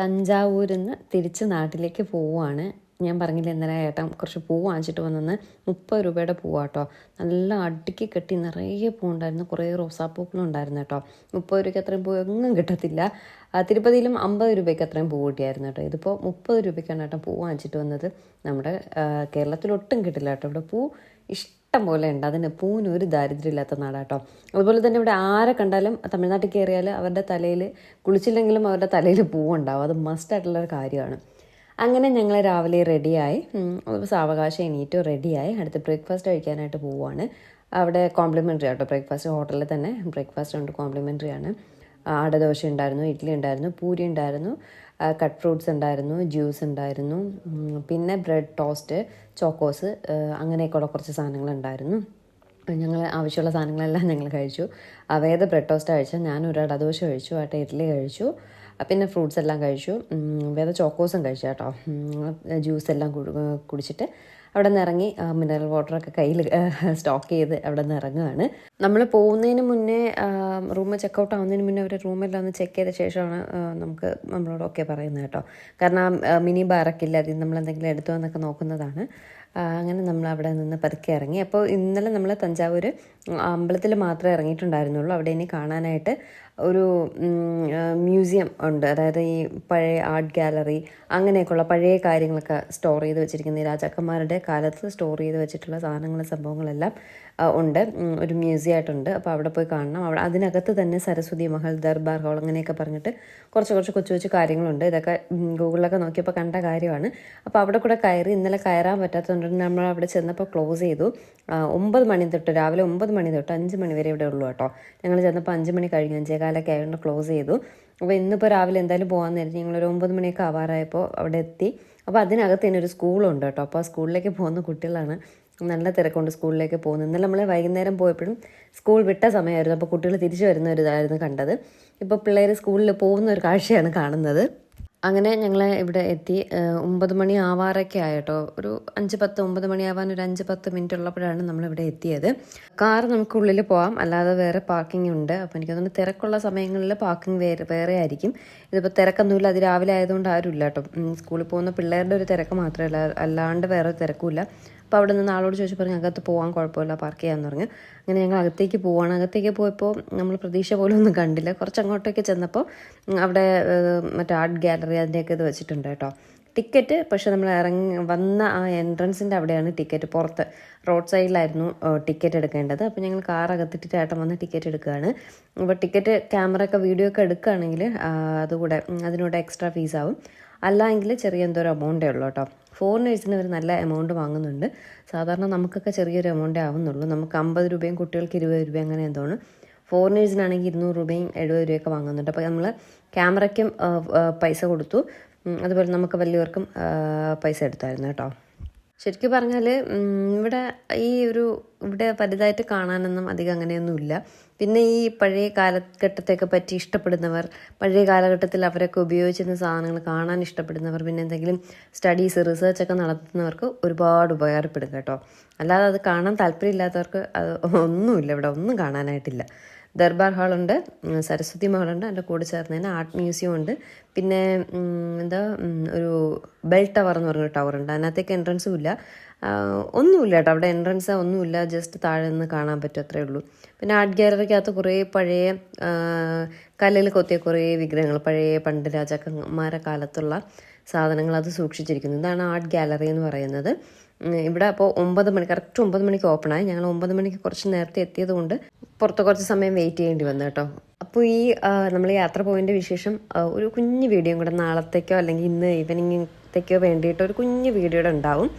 തഞ്ചാവൂരിൽ നിന്ന് തിരിച്ച് നാട്ടിലേക്ക് പോവുകയാണ് ഞാൻ പറഞ്ഞില്ല ഇന്നലെ ഏട്ടൻ കുറച്ച് പൂ വാങ്ങിച്ചിട്ട് വന്നെന്ന്. മുപ്പത് രൂപയുടെ പൂവാട്ടോ. നല്ല അടുക്കി കെട്ടി നിറയെ പൂവുണ്ടായിരുന്നു. കുറേ റോസാപ്പൂക്കളും ഉണ്ടായിരുന്നു കേട്ടോ. മുപ്പത് രൂപയ്ക്ക് അത്രയും പൂ എങ്ങും കിട്ടത്തില്ല. തിരുപ്പതിയിലും അമ്പത് രൂപയ്ക്ക് അത്രയും പൂ കിട്ടിയായിരുന്നു കേട്ടോ. ഇതിപ്പോൾ മുപ്പത് രൂപയ്ക്കാണ് ഏട്ടൻ പൂ വാങ്ങിച്ചിട്ട് വന്നത്. നമ്മുടെ കേരളത്തിലൊട്ടും കിട്ടില്ല കേട്ടോ. ഇവിടെ പൂ ഇഷ്ടം പോലെ ഉണ്ട്. അതിന് പൂവിന് ഒരു ദാരിദ്ര്യമില്ലാത്ത നാടാട്ടോ. അതുപോലെ തന്നെ ഇവിടെ ആരെ കണ്ടാലും തമിഴ്നാട്ടിൽ കയറിയാൽ അവരുടെ തലയിൽ കുളിച്ചില്ലെങ്കിലും അവരുടെ തലയിൽ പൂവുണ്ടാവും. അത് മസ്റ്റ് ആയിട്ടുള്ള ഒരു കാര്യമാണ്. അങ്ങനെ ഞങ്ങൾ രാവിലെ റെഡിയായി സാവകാശം എണീറ്റോ റെഡിയായി അടുത്ത് ബ്രേക്ക്ഫാസ്റ്റ് കഴിക്കാനായിട്ട് പോവുകയാണ്. അവിടെ കോംപ്ലിമെന്ററി ആട്ടോ. ബ്രേക്ക്ഫാസ്റ്റ് ഹോട്ടലിൽ തന്നെ ബ്രേക്ക്ഫാസ്റ്റ് ഉണ്ട് കോംപ്ലിമെന്ററി ആണ്. ആടദോശ ഉണ്ടായിരുന്നു ഇഡ്ഡലി ഉണ്ടായിരുന്നു പൂരി ഉണ്ടായിരുന്നു. കട്ട് ഫ്രൂട്ട്സ് ഉണ്ടായിരുന്നു ജ്യൂസ് ഉണ്ടായിരുന്നു പിന്നെ ബ്രെഡ് ടോസ്റ്റ് ചോക്കോസ് അങ്ങനെയൊക്കെയുള്ള കുറച്ച് സാധനങ്ങൾ ഉണ്ടായിരുന്നു ഞങ്ങൾ ആവശ്യമുള്ള സാധനങ്ങളെല്ലാം ഞങ്ങൾ കഴിച്ചു. അവേദ ബ്രെഡ് ടോസ്റ്റ് കഴിച്ചു. ഞാൻ ഒരു അടദോശ കഴിച്ചു ആട്ടെ ഇഡ്ഡലി കഴിച്ചു പിന്നെ ഫ്രൂട്ട്സ് എല്ലാം കഴിച്ചു. വേറെ ചോക്കോസും കഴിച്ചു കേട്ടോ. ജ്യൂസ് എല്ലാം കുടിച്ചിട്ട് അവിടെ നിന്ന് ഇറങ്ങി മിനറൽ വാട്ടറൊക്കെ കയ്യിൽ സ്റ്റോക്ക് ചെയ്ത് അവിടെ നിന്ന് ഇറങ്ങുകയാണ് നമ്മൾ പോകുന്നതിന് മുന്നേ റൂം ചെക്കൗട്ട് ആവുന്നതിന് മുന്നേ അവർ റൂമെല്ലാം ഒന്ന് ചെക്ക് ചെയ്ത ശേഷമാണ് നമുക്ക് നമ്മളോട് ഓക്കെ പറയുന്നത് കേട്ടോ. കാരണം മിനി ബാറൊക്കെ ഇല്ല അതിൽ നമ്മൾ എന്തെങ്കിലും എടുത്തു എന്നൊക്കെ നോക്കുന്നതാണ്. അങ്ങനെ നമ്മൾ അവിടെ നിന്ന് പതുക്കെ ഇറങ്ങി. അപ്പോൾ ഇന്നലെ നമ്മൾ തഞ്ചാവൂർ അമ്പലത്തിൽ മാത്രമേ ഇറങ്ങിയിട്ടുണ്ടായിരുന്നുള്ളൂ. അവിടെ ഇനി കാണാനായിട്ട് ഒരു മ്യൂസിയം ഉണ്ട്. അതായത് ഈ പഴയ ആർട്ട് ഗാലറി അങ്ങനെയൊക്കെയുള്ള പഴയ കാര്യങ്ങളൊക്കെ സ്റ്റോർ ചെയ്ത് വെച്ചിരിക്കുന്ന ഈ രാജാക്കന്മാരുടെ കാലത്ത് സ്റ്റോർ ചെയ്ത് വെച്ചിട്ടുള്ള സാധനങ്ങളും സംഭവങ്ങളെല്ലാം ഉണ്ട്. ഒരു മ്യൂസിയം ആയിട്ടുണ്ട്. അപ്പോൾ അവിടെ പോയി കാണണം. അവിടെ അതിനകത്ത് തന്നെ സരസ്വതി മഹൽ ദർബാർ ഹോൾ അങ്ങനെയൊക്കെ പറഞ്ഞിട്ട് കുറച്ച് കുറച്ച് കൊച്ചു കൊച്ചു കാര്യങ്ങളുണ്ട്. ഇതൊക്കെ ഗൂഗിളിലൊക്കെ നോക്കിയപ്പോൾ കണ്ട കാര്യമാണ്. അപ്പോൾ അവിടെ കൂടെ കയറി ഇന്നലെ കയറാൻ പറ്റാത്തതുകൊണ്ട് നമ്മൾ അവിടെ ചെന്നപ്പോൾ ക്ലോസ് ചെയ്തു. ഒമ്പത് മണി തൊട്ട് രാവിലെ ഒമ്പത് മണി തൊട്ട് അഞ്ച് മണി വരെ ഇവിടെ ഉള്ളൂ കേട്ടോ. ഞങ്ങൾ ചെന്നപ്പോൾ അഞ്ച് മണി കഴിഞ്ഞ്. അഞ്ചേകാലൊക്കെ ആയതുകൊണ്ട് ക്ലോസ് ചെയ്തു. അപ്പോൾ ഇന്നിപ്പോൾ രാവിലെ എന്തായാലും പോകാൻ നേരത്തെ ഞങ്ങളൊരു ഒമ്പത് മണിയൊക്കെ ആവാറായപ്പോൾ അവിടെ എത്തി. അപ്പോൾ അതിനകത്ത് തന്നെ ഒരു സ്കൂളുണ്ട് കേട്ടോ. അപ്പോൾ ആ സ്കൂളിലേക്ക് പോകുന്ന കുട്ടികളാണ് നല്ല തിരക്കുണ്ട് സ്കൂളിലേക്ക് പോകുന്നത്. ഇന്നലെ നമ്മൾ വൈകുന്നേരം പോയപ്പോഴും സ്കൂൾ വിട്ട സമയമായിരുന്നു. അപ്പോൾ കുട്ടികൾ തിരിച്ചു വരുന്ന ഒരു ഇതായിരുന്നു കണ്ടത്. ഇപ്പോൾ പിള്ളേർ സ്കൂളിൽ പോകുന്ന ഒരു കാഴ്ചയാണ് കാണുന്നത്. അങ്ങനെ ഞങ്ങൾ ഇവിടെ എത്തി. ഒമ്പത് മണി ആവാറൊക്കെ ആയിട്ടോ ഒരു അഞ്ച് പത്ത് ഒമ്പത് മണി ആവാൻ ഒരു അഞ്ച് പത്ത് മിനിറ്റ് ഉള്ളപ്പോഴാണ് നമ്മളിവിടെ എത്തിയത്. കാർ നമുക്ക് ഉള്ളിൽ പോകാം അല്ലാതെ വേറെ പാർക്കിംഗ് ഉണ്ട്. അപ്പോൾ എനിക്ക് തോന്നുന്നു തിരക്കുള്ള സമയങ്ങളിൽ പാർക്കിംഗ് വേറെ വേറെ ആയിരിക്കും. ഇതിപ്പോൾ തിരക്കൊന്നുമില്ല. അത് രാവിലെ ആയതുകൊണ്ട് ആരുമില്ല കേട്ടോ. ഉം, സ്കൂളിൽ പോകുന്ന പിള്ളേരുടെ ഒരു തിരക്ക് മാത്രമല്ല. അല്ലാണ്ട് വേറെ തിരക്കുമില്ല. അപ്പോൾ അവിടെ നിന്ന് ആളോട് ചോദിച്ചു പറഞ്ഞു അകത്ത് പോകാൻ കുഴപ്പമില്ല പാർക്ക് ചെയ്യാമെന്ന് പറഞ്ഞു. അങ്ങനെ ഞങ്ങൾ അകത്തേക്ക് പോവാണ്. അകത്തേക്ക് പോയപ്പോൾ നമ്മൾ പ്രതീക്ഷ പോലും ഒന്നും കണ്ടില്ല. കുറച്ച് അങ്ങോട്ടേക്ക് ചെന്നപ്പോൾ അവിടെ മറ്റേ ആർട്ട് ഗാലറി അതിന്റെയൊക്കെ ഇത് വെച്ചിട്ടുണ്ട് കേട്ടോ. ടിക്കറ്റ് പക്ഷെ നമ്മൾ ഇറങ്ങി വന്ന ആ എൻട്രൻസിന്റെ അവിടെയാണ് ടിക്കറ്റ്. പുറത്ത് റോഡ് സൈഡിലായിരുന്നു ടിക്കറ്റ് എടുക്കേണ്ടത്. അപ്പോൾ ഞങ്ങൾ കാർ അകത്തിട്ട് ചേട്ടം വന്ന് ടിക്കറ്റ് എടുക്കുകയാണ്. അപ്പോൾ ടിക്കറ്റ് ക്യാമറ ഒക്കെ വീഡിയോ ഒക്കെ എടുക്കുകയാണെങ്കിൽ അതുകൂടെ അതിനോട് എക്സ്ട്രാ ഫീസ് ആവും അല്ല എങ്കിൽ ചെറിയ എന്തോ ഒരു എമൗണ്ടേ ഉള്ളൂ കേട്ടോ. ഫോറിനേഴ്സിന് ഒരു നല്ല എമൗണ്ട് വാങ്ങുന്നുണ്ട്. സാധാരണ നമുക്കൊക്കെ ചെറിയൊരു എമൗണ്ടേ ആവുന്നുള്ളൂ. നമുക്ക് അമ്പത് രൂപയും കുട്ടികൾക്ക് ഇരുപത് രൂപയും അങ്ങനെ എന്തോന്ന് ഫോറിനേഴ്സിനാണെങ്കിൽ ഇരുന്നൂറ് രൂപയും എഴുപത് രൂപയൊക്കെ വാങ്ങുന്നുണ്ട്. അപ്പോൾ നമ്മൾ ക്യാമറയ്ക്കും പൈസ കൊടുത്തു. അതുപോലെ നമുക്ക് വലിയവർക്കും പൈസ എടുത്തായിരുന്നു കേട്ടോ. ശരിക്കും പറഞ്ഞാൽ ഇവിടെ ഈ ഒരു ഇവിടെ വലുതായിട്ട് കാണാനൊന്നും അധികം അങ്ങനെയൊന്നുമില്ല. പിന്നെ ഈ പഴയ കാലഘട്ടത്തെയൊക്കെ പറ്റി ഇഷ്ടപ്പെടുന്നവർ പഴയ കാലഘട്ടത്തിൽ അവരൊക്കെ ഉപയോഗിച്ചിരുന്ന സാധനങ്ങൾ കാണാൻ ഇഷ്ടപ്പെടുന്നവർ പിന്നെ എന്തെങ്കിലും സ്റ്റഡീസ് റിസർച്ച് ഒക്കെ നടത്തുന്നവർക്ക് ഒരുപാട് ഉപകാരപ്പെടും കേട്ടോ. അല്ലാതെ അത് കാണാൻ താല്പര്യമില്ലാത്തവർക്ക് അത് ഒന്നുമില്ല ഇവിടെ ഒന്നും കാണാനായിട്ടില്ല. ദർബാർ ഹാളുണ്ട് സരസ്വതി മഹളുണ്ട് അതിന്റെ കൂടെ ചേർന്ന് തന്നെ ആർട്ട് മ്യൂസിയം ഉണ്ട്. പിന്നെ എന്താ ഒരു ബെൽ ടവർ എന്ന് പറഞ്ഞൊരു ടവർ ഉണ്ട്. അതിനകത്തേക്ക് എൻട്രൻസും ഇല്ല. ഒന്നുമില്ല കേട്ടോ. അവിടെ എൻട്രൻസ് ഒന്നുമില്ല. ജസ്റ്റ് താഴെ നിന്ന് കാണാൻ പറ്റും അത്രേ ഉള്ളൂ. പിന്നെ ആർട്ട് ഗാലറിക്കകത്ത് കുറേ പഴയ കല്ലിൽ കൊത്തിയ കുറേ വിഗ്രഹങ്ങൾ പഴയ പണ്ട് രാജാക്കന്മാരെ കാലത്തുള്ള സാധനങ്ങൾ അത് സൂക്ഷിച്ചിരിക്കുന്നു. ഇതാണ് ആർട്ട് ഗാലറി എന്ന് പറയുന്നത്. ഇവിടെ അപ്പോൾ ഒമ്പത് മണി കറക്റ്റ് ഒമ്പത് മണിക്ക് ഓപ്പൺ ആയി. ഞങ്ങൾ ഒമ്പത് മണിക്ക് കുറച്ച് നേരത്തെ എത്തിയത് കൊണ്ട് പുറത്ത് കുറച്ച് സമയം വെയിറ്റ് ചെയ്യേണ്ടി വന്നു കേട്ടോ. അപ്പോൾ ഈ നമ്മൾ യാത്ര പോയതിന്റെ വിശേഷം ഒരു കുഞ്ഞു വീഡിയോ കൂടെ നാളത്തേക്കോ അല്ലെങ്കിൽ ഇന്ന് ഈവനിങ്ങത്തേക്കോ വേണ്ടിയിട്ട് ഒരു കുഞ്ഞു വീഡിയോ ഉണ്ടാവും.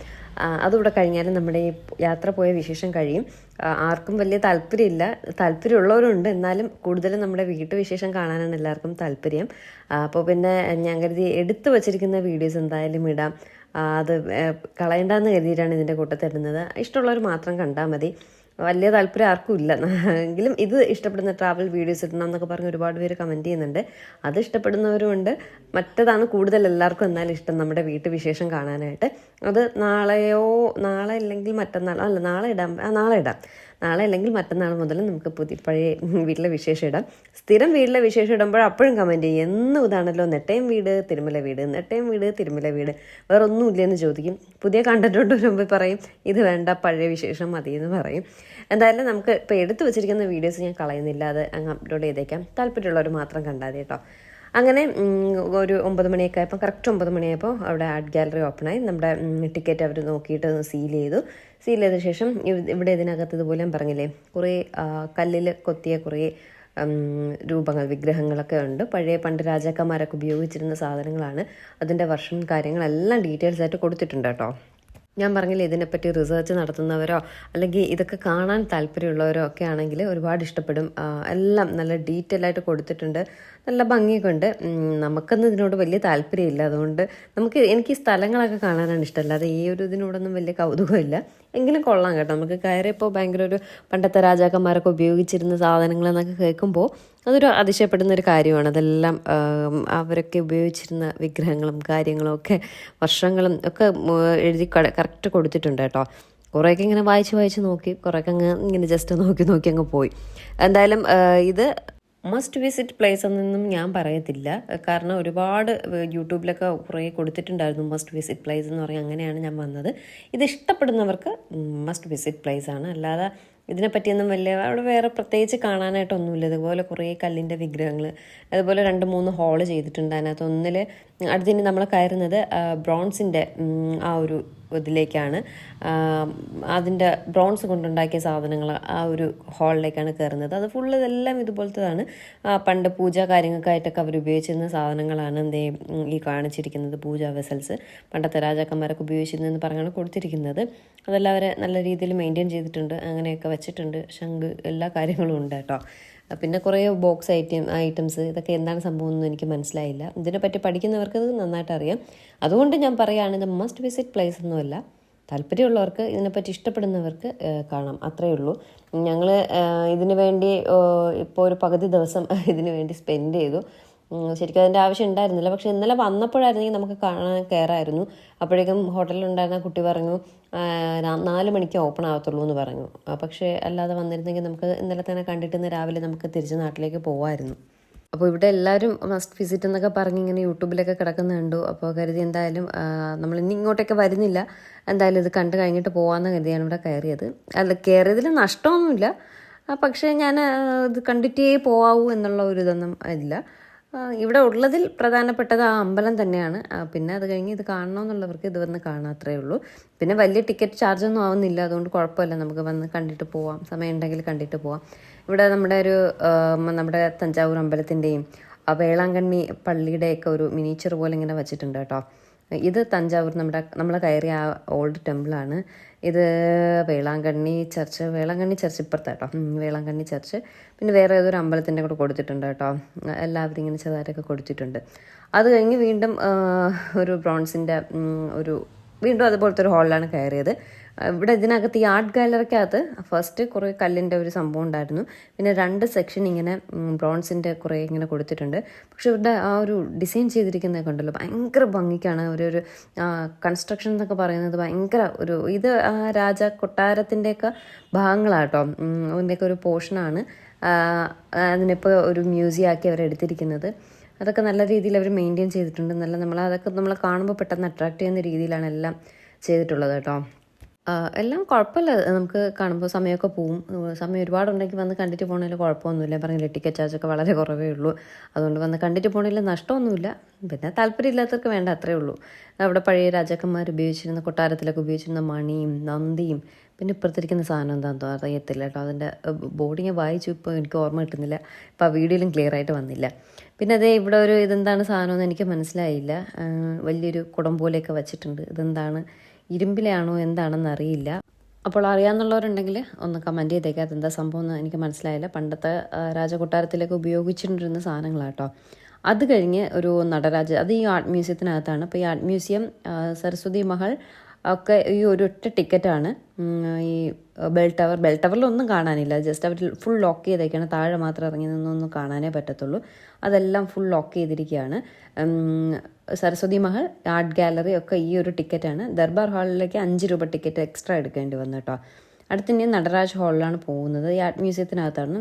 അതിവിടെ കഴിഞ്ഞാലും നമ്മുടെ ഈ യാത്ര പോയ വിശേഷം കഴിയും. ആർക്കും വലിയ താല്പര്യമില്ല. താല്പര്യമുള്ളവരുണ്ട്. എന്നാലും കൂടുതലും നമ്മുടെ വീട്ടു വിശേഷം കാണാനാണ് എല്ലാവർക്കും താല്പര്യം. അപ്പോൾ പിന്നെ ഞാൻ കരുതി എടുത്തു വച്ചിരിക്കുന്ന വീഡിയോസ് എന്തായാലും ഇടാം. അത് കളയണ്ടെന്ന് കരുതിയിട്ടാണ് ഇതിന്റെ കൂട്ടത്തിടുന്നത് ഇഷ്ടമുള്ളവർ മാത്രം കണ്ടാൽ മതി. വലിയ താല്പര്യം ആർക്കും ഇല്ല. എങ്കിലും ഇത് ഇഷ്ടപ്പെടുന്ന ട്രാവൽ വീഡിയോസ് ഇടണം എന്നൊക്കെ പറഞ്ഞ് ഒരുപാട് പേര് കമന്റ് ചെയ്യുന്നുണ്ട്. അത് ഇഷ്ടപ്പെടുന്നവരുമുണ്ട് മറ്റേതാണ് കൂടുതൽ എല്ലാവർക്കും എന്നാലും ഇഷ്ടം നമ്മുടെ വീട്ടു വിശേഷം കാണാനായിട്ട്. അത് നാളെയോ നാളെ അല്ലെങ്കിൽ മറ്റന്നാൾ അല്ല നാളെ ഇടാം. നാളെ ഇടാം. നാളെ അല്ലെങ്കിൽ മറ്റന്നാൾ മുതൽ നമുക്ക് പുതിയ പഴയ വീട്ടിലെ വിശേഷം ഇടാം. സ്ഥിരം വീട്ടിലെ വിശേഷം ഇടുമ്പോൾ അപ്പോഴും കമന്റ് ചെയ്യും. എന്നും ഇതാണല്ലോ നെട്ടയം വീട് തിരുമല വീട്. നെട്ടയം വീട് തിരുമല വീട്. വേറെ ഒന്നും ഇല്ലെന്ന് ചോദിക്കും. പുതിയ കണ്ടന്റ് കൊണ്ട് വരുമ്പോൾ പറയും ഇത് വേണ്ട പഴയ വിശേഷം മതി എന്ന് പറയും. എന്തായാലും നമുക്ക് ഇപ്പോൾ എടുത്തു വെച്ചിരിക്കുന്ന വീഡിയോസ് ഞാൻ കളയുന്നില്ല. അത് അങ്ങ് അപ്ലോഡ് ചെയ്തേക്കാം. താല്പര്യമുള്ളവർ മാത്രം കണ്ടാൽ കേട്ടോ. അങ്ങനെ ഒരു ഒമ്പത് മണിയൊക്കെ ആയപ്പോൾ കറക്റ്റ് ഒമ്പത് മണിയായപ്പോൾ അവിടെ ആർട്ട് ഗാലറി ഓപ്പണായി നമ്മുടെ ടിക്കറ്റ് അവർ നോക്കിയിട്ട് സീൽ ചെയ്തു. സീൽ ചെയ്ത ശേഷം ഇവിടെ ഇതിനകത്ത് ഇതുപോലെ പറഞ്ഞില്ലേ കുറേ കല്ലിൽ കൊത്തിയ കുറേ രൂപങ്ങൾ വിഗ്രഹങ്ങളൊക്കെ ഉണ്ട്. പഴയ പണ്ട് രാജാക്കന്മാരൊക്കെ ഉപയോഗിച്ചിരുന്ന സാധനങ്ങളാണ്. അതിന്റെ വർഷം കാര്യങ്ങളെല്ലാം ഡീറ്റെയിൽസ് ആയിട്ട് കൊടുത്തിട്ടുണ്ട് കേട്ടോ. ഞാൻ പറഞ്ഞില്ല ഇതിനെപ്പറ്റി റിസർച്ച് നടത്തുന്നവരോ അല്ലെങ്കിൽ ഇതൊക്കെ കാണാൻ താല്പര്യമുള്ളവരോ ഒക്കെ ആണെങ്കിൽ ഒരുപാട് ഇഷ്ടപ്പെടും. എല്ലാം നല്ല ഡീറ്റെയിൽ ആയിട്ട് കൊടുത്തിട്ടുണ്ട്. നല്ല ഭംഗിയൊക്കെ ഉണ്ട്. നമുക്കൊന്നും ഇതിനോട് വലിയ താല്പര്യമില്ല. അതുകൊണ്ട് നമുക്ക് എനിക്ക് ഈ സ്ഥലങ്ങളൊക്കെ കാണാനാണ് ഇഷ്ടം. അല്ലാതെ ഈ ഒരു ഇതിനോടൊന്നും വലിയ കൗതുകമില്ല. എങ്കിലും കൊള്ളാം കേട്ടോ. നമുക്ക് കയറിയപ്പോൾ ഭയങ്കര ഒരു പണ്ടത്തെ രാജാക്കന്മാരൊക്കെ ഉപയോഗിച്ചിരുന്ന സാധനങ്ങൾ എന്നൊക്കെ കേൾക്കുമ്പോൾ അതൊരു അതിശയപ്പെടുന്ന ഒരു കാര്യമാണ്. അതെല്ലാം അവരൊക്കെ ഉപയോഗിച്ചിരുന്ന വിഗ്രഹങ്ങളും കാര്യങ്ങളും ഒക്കെ വർഷങ്ങളും ഒക്കെ എഴുതി കറക്റ്റ് കൊടുത്തിട്ടുണ്ട് കേട്ടോ. കുറേയൊക്കെ ഇങ്ങനെ വായിച്ച് വായിച്ച് നോക്കി കുറേയൊക്കെ അങ്ങ് ഇങ്ങനെ ജസ്റ്റ് നോക്കി നോക്കി അങ്ങ് പോയി. എന്തായാലും ഇത് മസ്റ്റ് വിസിറ്റ് പ്ലേസ് എന്നൊന്നും ഞാൻ പറയത്തില്ല. കാരണം ഒരുപാട് യൂട്യൂബിലൊക്കെ കുറേ കൊടുത്തിട്ടുണ്ടായിരുന്നു മസ്റ്റ് വിസിറ്റ് പ്ലേസ് എന്ന് പറയും അങ്ങനെയാണ് ഞാൻ വന്നത്. ഇത് ഇഷ്ടപ്പെടുന്നവർക്ക് മസ്റ്റ് വിസിറ്റ് പ്ലേസ് ആണ്. അല്ലാതെ ഇതിനെപ്പറ്റിയൊന്നും വലിയ അവിടെ വേറെ പ്രത്യേകിച്ച് കാണാനായിട്ടൊന്നുമില്ല. ഇതുപോലെ കുറേ കല്ലിന്റെ വിഗ്രഹങ്ങൾ അതുപോലെ രണ്ട് മൂന്ന് ഹോൾ ചെയ്തിട്ടുണ്ട് അതിനകത്ത്. ഒന്നിൽ അടുത്തിനി നമ്മൾ കയറുന്നത് ബ്രോൺസിന്റെ ആ ഒരു ഇതിലേക്കാണ്. അതിന്റെ ബ്രോൺസ് കൊണ്ടുണ്ടാക്കിയ സാധനങ്ങൾ ആ ഒരു ഹാളിലേക്കാണ് കയറുന്നത്. അത് ഫുള്ള് ഇതെല്ലാം ഇതുപോലത്തതാണ്. പണ്ട് പൂജ കാര്യങ്ങൾക്കായിട്ടൊക്കെ അവർ ഉപയോഗിച്ചിരുന്ന സാധനങ്ങളാണ് എന്തേ ഈ കാണിച്ചിരിക്കുന്നത് പൂജാ വെസൽസ് പണ്ടത്തെ രാജാക്കന്മാരൊക്കെ ഉപയോഗിച്ചിരുന്നെന്ന് പറഞ്ഞാണ് കൊടുത്തിരിക്കുന്നത്. അതെല്ലാം അവരെ നല്ല രീതിയിൽ മെയിന്റെയിൻ ചെയ്തിട്ടുണ്ട്. അങ്ങനെയൊക്കെ വെച്ചിട്ടുണ്ട്. ശംഖ് എല്ലാ കാര്യങ്ങളും ഉണ്ട് കേട്ടോ. പിന്നെ കുറേ ബോക്സ് ഐറ്റം ഐറ്റംസ് ഇതൊക്കെ എന്താണ് സംഭവം എന്ന് എനിക്ക് മനസ്സിലായില്ല. ഇതിനെപ്പറ്റി പഠിക്കുന്നവർക്ക് ഇത് നന്നായിട്ട് അറിയാം അതുകൊണ്ട് ഞാൻ പറയുകയാണ് ഇത് മസ്റ്റ് വിസിറ്റ് പ്ലേസ് ഒന്നുമല്ല താല്പര്യമുള്ളവർക്ക് ഇതിനെപ്പറ്റി ഇഷ്ടപ്പെടുന്നവർക്ക് കാണാം. അത്രയേ ഉള്ളൂ. ഞങ്ങൾ ഇതിനു വേണ്ടി ഇപ്പോൾ ഒരു പകുതി ദിവസം ഇതിനു വേണ്ടി സ്പെൻഡ് ചെയ്തു. ശരിക്കും അതിന്റെ ആവശ്യം ഉണ്ടായിരുന്നില്ല. പക്ഷേ ഇന്നലെ വന്നപ്പോഴായിരുന്നെങ്കിൽ നമുക്ക് കാണാൻ കയറായിരുന്നു. അപ്പോഴേക്കും ഹോട്ടലിലുണ്ടായിരുന്ന കുട്ടി പറഞ്ഞു നാല് മണിക്ക് ഓപ്പൺ ആവത്തുള്ളൂ എന്ന് പറഞ്ഞു. പക്ഷേ അല്ലാതെ വന്നിരുന്നെങ്കിൽ നമുക്ക് ഇന്നലെ തന്നെ കണ്ടിട്ട് ഇന്ന് രാവിലെ നമുക്ക് തിരിച്ച് നാട്ടിലേക്ക് പോവായിരുന്നു. അപ്പോൾ ഇവിടെ എല്ലാവരും മസ്റ്റ് വിസിറ്റ് എന്നൊക്കെ പറഞ്ഞ് ഇങ്ങനെ യൂട്യൂബിലൊക്കെ കിടക്കുന്ന കണ്ടു. അപ്പോൾ കരുതി എന്തായാലും നമ്മൾ ഇനി ഇങ്ങോട്ടൊക്കെ വരുന്നില്ല. എന്തായാലും ഇത് കണ്ടു കഴിഞ്ഞിട്ട് പോകാമെന്ന് കരുതിയാണ് ഇവിടെ കയറിയത്. അല്ല കയറിയതിൽ നഷ്ടമൊന്നുമില്ല. പക്ഷേ ഞാൻ ഇത് കണ്ടിട്ടേ പോവാവൂ എന്നുള്ള ഒരു ഇതൊന്നും ഇല്ല. ഇവിടെ ഉള്ളതിൽ പ്രധാനപ്പെട്ടത് ആ അമ്പലം തന്നെയാണ്. പിന്നെ അത് കഴിഞ്ഞ് ഇത് കാണണമെന്നുള്ളവർക്ക് ഇത് വന്ന് കാണാം അത്രേ ഉള്ളൂ. പിന്നെ വലിയ ടിക്കറ്റ് ചാർജ് ഒന്നും ആവുന്നില്ല അതുകൊണ്ട് കുഴപ്പമില്ല. നമുക്ക് വന്ന് കണ്ടിട്ട് പോവാം. സമയം ഉണ്ടെങ്കിൽ കണ്ടിട്ട് പോവാം. ഇവിടെ നമ്മുടെ ഒരു നമ്മുടെ തഞ്ചാവൂർ അമ്പലത്തിന്റെയും വേളാങ്കണ്ണി പള്ളിയുടെയൊക്കെ ഒരു മിനിച്ചർ പോലെ ഇങ്ങനെ വെച്ചിട്ടുണ്ട് കേട്ടോ. ഇത് തഞ്ചാവൂർ നമ്മുടെ നമ്മൾ കയറിയ ആ ഓൾഡ് ടെമ്പിളാണ്. ഇത് വേളാങ്കണ്ണി ചർച്ച് വേളാങ്കണ്ണി ചർച്ച് ഇപ്പുറത്ത് കേട്ടോ വേളാങ്കണ്ണി ചർച്ച്. പിന്നെ വേറെ ഏതൊരു അമ്പലത്തിന്റെ കൂടെ കൊടുത്തിട്ടുണ്ട് കേട്ടോ എല്ലാവരും ഇങ്ങനെ ചെറുതായിട്ടൊക്കെ കൊടുത്തിട്ടുണ്ട്. അത് കഴിഞ്ഞ് വീണ്ടും ഒരു ബ്രോൺസിന്റെ ഒരു വീണ്ടും അതുപോലത്തെ ഒരു ഹാളിലാണ് കയറിയത്. ഇവിടെ ഇതിനകത്ത് ഈ ആർട്ട് ഗാലറിക്കകത്ത് ഫസ്റ്റ് കുറേ കല്ലിന്റെ ഒരു സംഭവം ഉണ്ടായിരുന്നു. പിന്നെ രണ്ട് സെക്ഷൻ ഇങ്ങനെ ബ്രോൺസിന്റെ കുറേ ഇങ്ങനെ കൊടുത്തിട്ടുണ്ട്. പക്ഷെ ഇവരുടെ ആ ഒരു ഡിസൈൻ ചെയ്തിരിക്കുന്നതൊക്കെ ഉണ്ടല്ലോ ഭയങ്കര ഭംഗിക്കാണ്. ഒരു ഒരു കൺസ്ട്രക്ഷൻ എന്നൊക്കെ പറയുന്നത് ഭയങ്കര ഒരു ഇത് ആ രാജ കൊട്ടാരത്തിന്റെയൊക്കെ ഭാഗങ്ങളാട്ടോ. അതിന്റെയൊക്കെ ഒരു പോർഷനാണ് അതിനിപ്പോൾ ഒരു മ്യൂസിയം ആക്കി അവർ എടുത്തിരിക്കുന്നത്. അതൊക്കെ നല്ല രീതിയിൽ അവർ മെയിന്റെയിൻ ചെയ്തിട്ടുണ്ട്. നല്ല നമ്മൾ അതൊക്കെ നമ്മൾ കാണുമ്പോൾ പെട്ടെന്ന് അട്രാക്റ്റ് ചെയ്യുന്ന രീതിയിലാണ് എല്ലാം ചെയ്തിട്ടുള്ളത് കേട്ടോ. എല്ലാം കുഴപ്പമില്ല. നമുക്ക് കാണുമ്പോൾ സമയമൊക്കെ പോവും. സമയം ഒരുപാടുണ്ടെങ്കിൽ വന്ന് കണ്ടിട്ട് പോകണമെങ്കിൽ കുഴപ്പമൊന്നുമില്ല. പറഞ്ഞില്ല ടിക്കറ്റ് ചാർജ് ഒക്കെ വളരെ കുറവേ ഉള്ളൂ. അതുകൊണ്ട് വന്ന് കണ്ടിട്ട് പോകണമെങ്കിൽ നഷ്ടമൊന്നുമില്ല. പിന്നെ താല്പര്യമില്ലാത്തവർക്ക് വേണ്ട അത്രേ ഉള്ളൂ. അവിടെ പഴയ രാജാക്കന്മാർ ഉപയോഗിച്ചിരുന്ന കൊട്ടാരത്തിലൊക്കെ ഉപയോഗിച്ചിരുന്ന മണിയും നന്ദിയും പിന്നെ ഇപ്പുറത്തിരിക്കുന്ന സാധനം എന്താണെന്നോ അറിയത്തില്ല കേട്ടോ. അതിന്റെ ബോർഡ് ഞാൻ വായിച്ചു ഇപ്പോൾ എനിക്ക് ഓർമ്മ കിട്ടുന്നില്ല. ഇപ്പോൾ ആ വീഡിയോയിലും ക്ലിയർ ആയിട്ട് വന്നില്ല. പിന്നെ അതേ ഇവിടെ ഒരു ഇതെന്താണ് സാധനം എന്ന് എനിക്ക് മനസ്സിലായില്ല. വലിയൊരു കുടം പോലെയൊക്കെ വച്ചിട്ടുണ്ട്. ഇതെന്താണ്? ഇരുമ്പിലാണോ എന്താണെന്ന് അറിയില്ല. അപ്പോൾ അറിയാമെന്നുള്ളവരുണ്ടെങ്കിൽ ഒന്ന് കമന്റ് ചെയ്തേക്കാം. അതെന്താ സംഭവം എന്ന് എനിക്ക് മനസ്സിലായില്ല. പണ്ടത്തെ രാജകൊട്ടാരത്തിലൊക്കെ ഉപയോഗിച്ചിട്ടിരുന്ന സാധനങ്ങളാട്ടോ. അത് കഴിഞ്ഞ് ഒരു നടരാജ അത് ഈ ആർട്ട് മ്യൂസിയത്തിനകത്താണ്. അപ്പോൾ ഈ ആർട്ട് മ്യൂസിയം സരസ്വതി മഹൽ ഒക്കെ ഈ ഒരു ഒറ്റ ടിക്കറ്റാണ് ഈ ബെൽ ടവർ. ബെൽ ടവറിലൊന്നും കാണാനില്ല. ജസ്റ്റ് അവർ ഫുൾ ലോക്ക് ചെയ്തേക്കാണ്. താഴെ മാത്രം ഇറങ്ങി നിന്നൊന്നും കാണാനേ പറ്റത്തുള്ളൂ. അതെല്ലാം ഫുൾ ലോക്ക് ചെയ്തിരിക്കുകയാണ്. സരസ്വതി മഹൽ ആർട്ട് ഗാലറി ഒക്കെ ഈ ഒരു ടിക്കറ്റാണ്. ദർബാർ ഹാളിലേക്ക് അഞ്ച് രൂപ ടിക്കറ്റ് എക്സ്ട്രാ എടുക്കേണ്ടി വന്നു കേട്ടോ. അടുത്തിനി നടരാജ് ഹാളിലാണ് പോകുന്നത്. ഈ ആർട്ട് മ്യൂസിയത്തിനകത്താണ്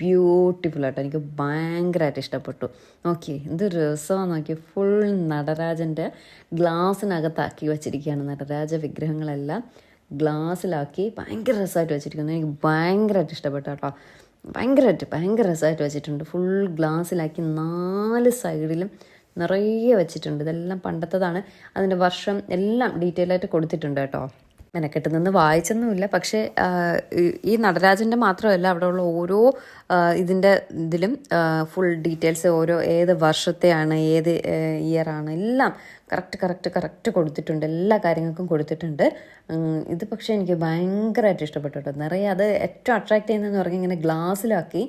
ബ്യൂട്ടിഫുൾ ആട്ടോ. എനിക്ക് ഭയങ്കരമായിട്ട് ഇഷ്ടപ്പെട്ടു. നോക്കി എന്ത് രസമാണ് നോക്കി ഫുൾ നടരാജന്റെ ഗ്ലാസ്സിനകത്താക്കി വെച്ചിരിക്കുകയാണ് നടരാജ വിഗ്രഹങ്ങളെല്ലാം. ഗ്ലാസ്സിലാക്കി ഭയങ്കര രസമായിട്ട് വെച്ചിരിക്കുന്നു. എനിക്ക് ഭയങ്കരമായിട്ട് ഇഷ്ടപ്പെട്ടു കേട്ടോ. ഭയങ്കരമായിട്ട് ഭയങ്കര രസമായിട്ട് വെച്ചിട്ടുണ്ട്. ഫുൾ ഗ്ലാസ്സിലാക്കി നാല് സൈഡിലും നിറയെ വെച്ചിട്ടുണ്ട്. ഇതെല്ലാം പണ്ടത്തതാണ്. അതിന്റെ വർഷം എല്ലാം ഡീറ്റെയിൽ ആയിട്ട് കൊടുത്തിട്ടുണ്ട് കേട്ടോ. മെനക്കെട്ട് നിന്ന് വായിച്ചൊന്നുമില്ല. പക്ഷേ ഈ- നടരാജന്റെ മാത്രമല്ല അവിടെയുള്ള ഓരോ ഇതിന്റെ ഇതിലും ഫുൾ ഡീറ്റെയിൽസ് ഓരോ ഏത് വർഷത്തെയാണ് ഏത് ഇയറാണ് എല്ലാം കറക്റ്റ് കറക്റ്റ് കറക്റ്റ് കൊടുത്തിട്ടുണ്ട്. എല്ലാ കാര്യങ്ങൾക്കും കൊടുത്തിട്ടുണ്ട്. ഇത് പക്ഷേ എനിക്ക് ഭയങ്കരമായിട്ട് ഇഷ്ടപ്പെട്ടു കേട്ടോ. നിറയെ അത് ഏറ്റവും അട്രാക്റ്റ് ചെയ്യുന്നതെന്ന് പറഞ്ഞാൽ ഇങ്ങനെ ഗ്ലാസ്സിലാക്കി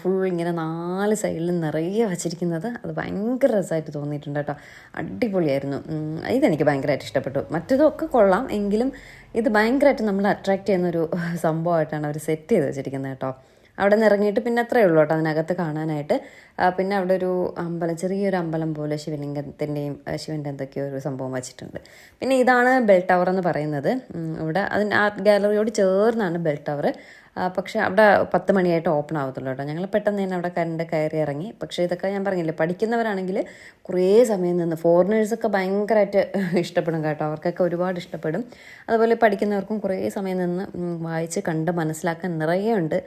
ഫുൾ ഇങ്ങനെ നാല് സൈഡിൽ നിറയെ വച്ചിരിക്കുന്നത്. അത് ഭയങ്കര രസമായിട്ട് തോന്നിയിട്ടുണ്ട് കേട്ടോ. അടിപൊളിയായിരുന്നു. ഇതെനിക്ക് ഭയങ്കരമായിട്ട് ഇഷ്ടപ്പെട്ടു. മറ്റതൊക്കെ കൊള്ളാം. എങ്കിലും ഇത് ഭയങ്കരമായിട്ട് നമ്മൾ അട്രാക്ട് ചെയ്യുന്നൊരു സംഭവമായിട്ടാണ് അവർ സെറ്റ് ചെയ്ത് വെച്ചിരിക്കുന്നത് കേട്ടോ. അവിടെ നിന്ന് ഇറങ്ങിയിട്ട് പിന്നെ അത്രയേ ഉള്ളൂ കേട്ടോ അതിനകത്ത് കാണാനായിട്ട്. പിന്നെ അവിടെ ഒരു അമ്പലം ചെറിയൊരു അമ്പലം പോലെ ശിവലിംഗത്തിന്റെയും ശിവന്റെ എന്തൊക്കെയോ ഒരു സംഭവം വച്ചിട്ടുണ്ട്. പിന്നെ ഇതാണ് ബെൽ ടവർ എന്ന് പറയുന്നത്. ഇവിടെ അതിന് ആർട്ട് ഗാലറിയോട് ചേർന്നാണ് ബെൽ ടവർ പക്ഷേ അവിടെ പത്ത് മണിയായിട്ട് ഓപ്പൺ ആവത്തുള്ളൂ കേട്ടോ. ഞങ്ങൾ പെട്ടെന്ന് തന്നെ അവിടെ കരണ്ട് കയറി ഇറങ്ങി. പക്ഷേ ഇതൊക്കെ ഞാൻ പറഞ്ഞില്ലേ പഠിക്കുന്നവരാണെങ്കിൽ കുറേ സമയം നിന്ന് ഫോറിനേഴ്സൊക്കെ ഭയങ്കരമായിട്ട് ഇഷ്ടപ്പെടും കേട്ടോ. അവർക്കൊക്കെ ഒരുപാട് ഇഷ്ടപ്പെടും. അതുപോലെ പഠിക്കുന്നവർക്കും കുറേ സമയം നിന്ന് വായിച്ച് കണ്ട് മനസ്സിലാക്കാൻ നിറയെ ഉണ്ട്.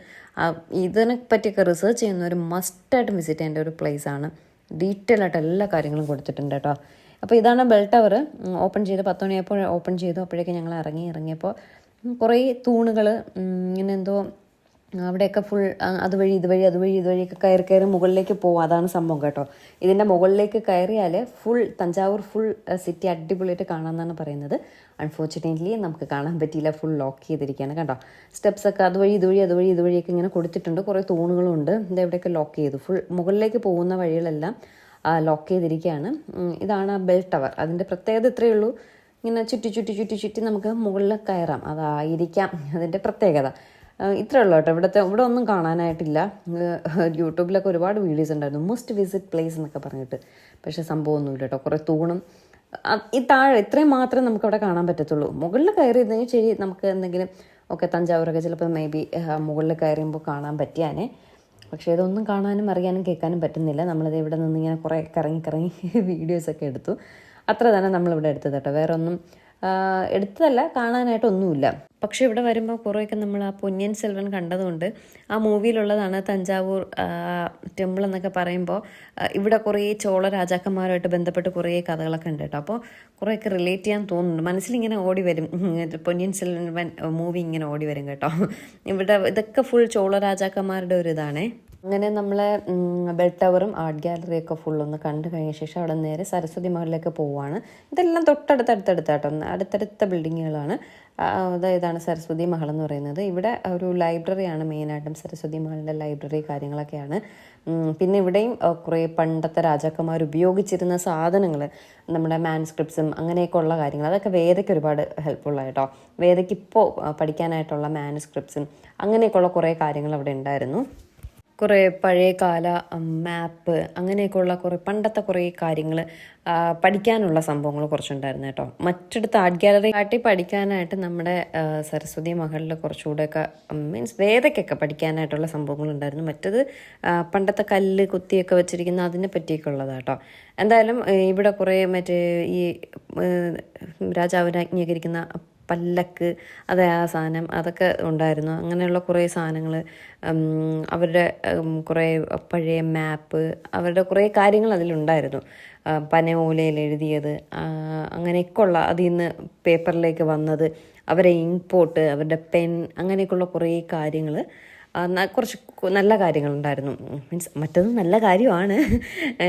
ഇതിനെ പറ്റിയൊക്കെ റിസർച്ച് ഒരു മസ്റ്റായിട്ട് വിസിറ്റ് ചെയ്യേണ്ട ഒരു ആണ്. ഡീറ്റെയിൽ ആയിട്ട് എല്ലാ കാര്യങ്ങളും കൊടുത്തിട്ടുണ്ട് കേട്ടോ. അപ്പോൾ ഇതാണ് ബെൽ ടവർ ഓപ്പൺ ചെയ്ത് പത്ത് മണിയായപ്പോൾ ഓപ്പൺ ചെയ്തു. അപ്പോഴേക്കും ഞങ്ങൾ ഇറങ്ങി ഇറങ്ങിയപ്പോൾ കുറേ തൂണുകൾ ഇങ്ങനെ എന്തോ അവിടെയൊക്കെ ഫുൾ അതുവഴി ഇതുവഴി അതുവഴി ഇതുവഴിയൊക്കെ കയറി കയറി മുകളിലേക്ക് പോകും അതാണ് സംഭവം കേട്ടോ. ഇതിന്റെ മുകളിലേക്ക് കയറിയാൽ ഫുൾ തഞ്ചാവൂർ ഫുൾ സിറ്റി അടിപൊളിയായിട്ട് കാണാമെന്നാണ് പറയുന്നത്. അൺഫോർച്ചുനേറ്റ്ലി നമുക്ക് കാണാൻ പറ്റിയില്ല. ഫുൾ ലോക്ക് ചെയ്തിരിക്കുകയാണ് കേട്ടോ. സ്റ്റെപ്സൊക്കെ അതുവഴി ഇതുവഴി അതുവഴി ഇതുവഴിയൊക്കെ ഇങ്ങനെ കൊടുത്തിട്ടുണ്ട്. കുറേ തൂണുകളുണ്ട്. ഇത് എവിടെയൊക്കെ ലോക്ക് ചെയ്തു. ഫുൾ മുകളിലേക്ക് പോകുന്ന വഴികളെല്ലാം ലോക്ക് ചെയ്തിരിക്കുകയാണ്. ഇതാണ് ഇതാണ് ബെൽ ടവർ അതിന്റെ പ്രത്യേകത ഇത്രയേ ഉള്ളൂ. ഇങ്ങനെ ചുറ്റി ചുറ്റി ചുറ്റി ചുറ്റി നമുക്ക് മുകളിൽ കയറാം. അതായിരിക്കാം അതിന്റെ പ്രത്യേകത. ഇത്രേ ഉള്ളൂ കേട്ടോ. ഇവിടുത്തെ ഇവിടെ ഒന്നും കാണാനായിട്ടില്ല. യൂട്യൂബിലൊക്കെ ഒരുപാട് വീഡിയോസ് ഉണ്ടായിരുന്നു. മസ്റ്റ് വിസിറ്റ് പ്ലേസ് എന്നൊക്കെ പറഞ്ഞിട്ട്. പക്ഷേ സംഭവമൊന്നുമില്ല കേട്ടോ. കുറേ തൂണും ഈ താഴെ ഇത്രയും മാത്രമേ നമുക്ക് അവിടെ കാണാൻ പറ്റത്തുള്ളൂ. മുകളിൽ കയറിയിരുന്നെങ്കിൽ ശരി നമുക്ക് എന്തെങ്കിലും ഒക്കെ തഞ്ചാവൂരൊക്കെ ചിലപ്പോൾ മേ ബി മുകളിൽ കയറിയുമ്പോൾ കാണാൻ പറ്റിയാനേ. പക്ഷേ ഇതൊന്നും കാണാനും അറിയാനും കേൾക്കാനും പറ്റുന്നില്ല. നമ്മളത് ഇവിടെ നിന്ന് ഇങ്ങനെ കുറേ കറങ്ങി കറങ്ങി വീഡിയോസൊക്കെ എടുത്തു. അത്ര തന്നെ നമ്മളിവിടെ എടുത്തത് കേട്ടോ. വേറെ ഒന്നും എടുത്തതല്ല കാണാനായിട്ടൊന്നുമില്ല. പക്ഷേ ഇവിടെ വരുമ്പോൾ കുറേയൊക്കെ നമ്മൾ ആ പൊന്നിയൻ സെൽവൻ കണ്ടതുകൊണ്ട് ആ മൂവിയിലുള്ളതാണ് തഞ്ചാവൂർ ടെമ്പിൾ എന്നൊക്കെ പറയുമ്പോൾ ഇവിടെ കുറേ ചോള രാജാക്കന്മാരുമായിട്ട് ബന്ധപ്പെട്ട് കുറേ കഥകളൊക്കെ ഉണ്ട് കേട്ടോ. അപ്പോൾ കുറേയൊക്കെ റിലേറ്റ് ചെയ്യാൻ തോന്നുന്നുണ്ട്. മനസ്സിലിങ്ങനെ ഓടി വരും. പൊന്നിയൻ സെൽവൻ മൂവി ഇങ്ങനെ ഓടി വരും കേട്ടോ. ഇവിടെ ഇതൊക്കെ ഫുൾ ചോള രാജാക്കന്മാരുടെ ഒരു ഇതാണേ. അങ്ങനെ നമ്മളെ ബെൽ ടവറും ആർട്ട് ഗാലറിയൊക്കെ ഫുള്ളൊന്ന് കണ്ടു കഴിഞ്ഞ ശേഷം അവിടെ നേരെ സരസ്വതി മഹലിലേക്ക് പോവുകയാണ് ഇതെല്ലാം തൊട്ടടുത്ത് തൊട്ടടുത്തടുത്തടുത്താട്ടോ. അടുത്തടുത്ത ബിൽഡിങ്ങുകളാണ് അതായതാണ് സരസ്വതി മഹൽ എന്ന് പറയുന്നത്. ഇവിടെ ഒരു ലൈബ്രറിയാണ് മെയിനായിട്ടും സരസ്വതി മഹലിന്റെ ലൈബ്രറി കാര്യങ്ങളൊക്കെയാണ്. പിന്നെ ഇവിടെയും കുറേ പണ്ടത്തെ രാജാക്കന്മാർ ഉപയോഗിച്ചിരുന്ന സാധനങ്ങൾ നമ്മുടെ മാൻസ്ക്രിപ്റ്റ്സും അങ്ങനെയൊക്കെ ഉള്ള കാര്യങ്ങൾ അതൊക്കെ വേദയ്ക്ക് ഒരുപാട് ഹെൽപ്ഫുള്ളായിട്ടോ വേദയ്ക്ക് ഇപ്പോൾ പഠിക്കാനായിട്ടുള്ള മാനുസ്ക്രിപ്റ്റ്സും അങ്ങനെയൊക്കെയുള്ള കുറേ കാര്യങ്ങൾ അവിടെ ഉണ്ടായിരുന്നു. കുറേ പഴയ കാല മാപ്പ് അങ്ങനെയൊക്കെയുള്ള കുറേ പണ്ടത്തെ കുറേ കാര്യങ്ങൾ പഠിക്കാനുള്ള സംഭവങ്ങൾ കുറച്ചുണ്ടായിരുന്നു കേട്ടോ. മറ്റെടുത്ത് ആർട്ട് ഗാലറി കാട്ടി പഠിക്കാനായിട്ട് നമ്മുടെ സരസ്വതി മഹളിൽ കുറച്ചുകൂടെയൊക്കെ മീൻസ് വേദയ്ക്കൊക്കെ പഠിക്കാനായിട്ടുള്ള സംഭവങ്ങളുണ്ടായിരുന്നു. മറ്റത് ആ, പണ്ടത്തെ കല്ല് കുത്തിയൊക്കെ വെച്ചിരിക്കുന്ന അതിനെ പറ്റിയൊക്കെ ഉള്ളതാണ് കേട്ടോ. എന്തായാലും ഇവിടെ കുറേ മറ്റേ ഈ രാജാവ് രാജാവിനെ അംഗീകരിക്കുന്ന പല്ലക്ക് അത് ആ സാധനം അതൊക്കെ ഉണ്ടായിരുന്നു. അങ്ങനെയുള്ള കുറേ സാധനങ്ങൾ അവരുടെ കുറേ പഴയ മാപ്പ് അവരുടെ കുറേ കാര്യങ്ങൾ അതിലുണ്ടായിരുന്നു. പനയോലയിൽ എഴുതിയത് അങ്ങനെയൊക്കെ അങ്ങനെയൊക്കെയുള്ള അതിൽ നിന്ന് പേപ്പറിലേക്ക് വന്നത് അവരെ ഇങ്ക് പോട്ട് അവരുടെ പെൻ അങ്ങനെയൊക്കെയുള്ള കുറേ കാര്യങ്ങൾ കുറച്ച് നല്ല കാര്യങ്ങളുണ്ടായിരുന്നു. മീൻസ് മറ്റൊന്നും നല്ല കാര്യമാണ്.